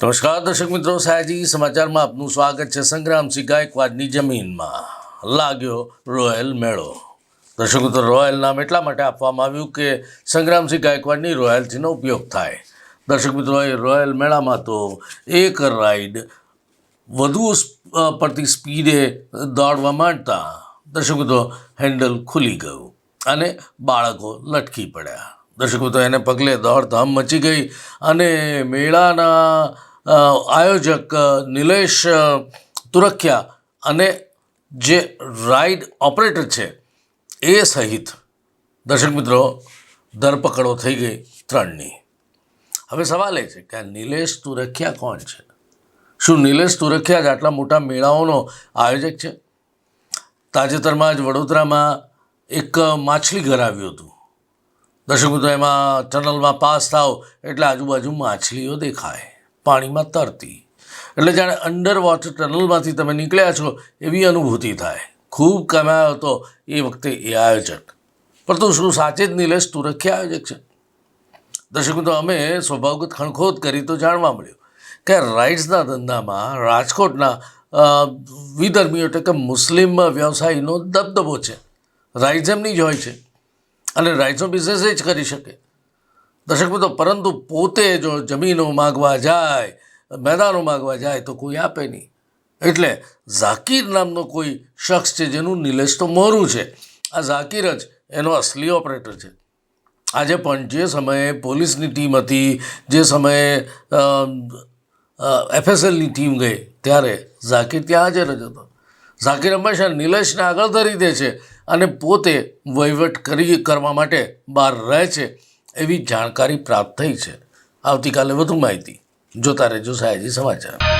નમસ્કાર, દર્શક મિત્રો. સાયજી સમાચારમાં આપનું સ્વાગત છે સંગ્રામસિંહ ગાયકવાડની જમીનમાં. લાગ્યો રોયલ મેળો. દર્શક મિત્રો, રોયલ નામ એટલા માટે આપવામાં આવ્યું કે સંગ્રામસિંહ ગાયકવાડની રોયલ્ટીનો ઉપયોગ થાય. દર્શક મિત્રો, એ રોયલ મેળામાં તો એક રાઈડ વધુ પડતી સ્પીડે દોડવા માંડતા દર્શક મિત્રો, હેન્ડલ ખુલી ગયું અને બાળકો લટકી પડ્યા. દર્શક મિત્રો, એને પગલે દોડધામ મચી ગઈ અને મેળાના આયોજક નિલેશ તુરખિયા અને જે રાઈડ ઓપરેટર છે, એ સહિત દર્શક મિત્રો, ધરપકડો થઈ ગઈ ત્રણની. હવે સવાલ એ છે કે આ નિલેશ તુરખિયા કોણ છે? શું નિલેશ તુરખિયા જ આટલા મોટા મેળાઓનો આયોજક છે? તાજેતરમાં જ વડોદરામાં એક માછલી ઘર આવ્યું હતું. દર્શક મિત્રો, એમાં ટનલમાં પાસ થાવ એટલે આજુબાજુ માછલીઓ દેખાય. પાણીમાં તરતી. એટલે જાણે અંડર વોટર ટનલમાંથી તમે નીકળ્યા છો, એવી અનુભૂતિ થાય. ખૂબ કમાયો હતો એ વખતે એ આયોજક પરંતુ શું સાચે જ નિલેશ તુરખી આયોજક છે? દર્શકો તો અમે સ્વભાવગત ખણખોદ કરી તો જાણવા મળ્યું કે રાઇડ્સના ધંધામાં, રાજકોટના વિધર્મીઓ એટલે કે મુસ્લિમ વ્યવસાયીનો દબદબો છે. રાઇડ્સ એમની જ હોય છે. અને રાઇડ્સનો બિઝનેસ એ જ કરી શકે. દર્શક મિત્રો, પરંતુ પોતે જો જમીનો માગવા જાય, મેદાનો માગવા જાય, તો કોઈ આપે નહીં. એટલે ઝાકીર નામનો કોઈ શખ્સ છે જેનું નિલેશ તો મોરું છે. આ ઝાકીર જ એનો અસલી ઓપરેટર છે. આજે પણ જે સમયે પોલીસની ટીમ હતી, જે સમયે એફએસએલની ટીમ ગઈ, ત્યારે ઝાકીર ત્યાં હાજર જ હતો. ઝાકીર હંમેશા નિલેશને આગળ ધરી દે છે અને પોતે વહીવટ કરી, કરવા માટે બહાર રહે છે. એવી જાણકારી પ્રાપ્ત થઈ છે. આવતીકાલે વધુ માહિતી જોતા રહેજો સાયાજી સમાચાર.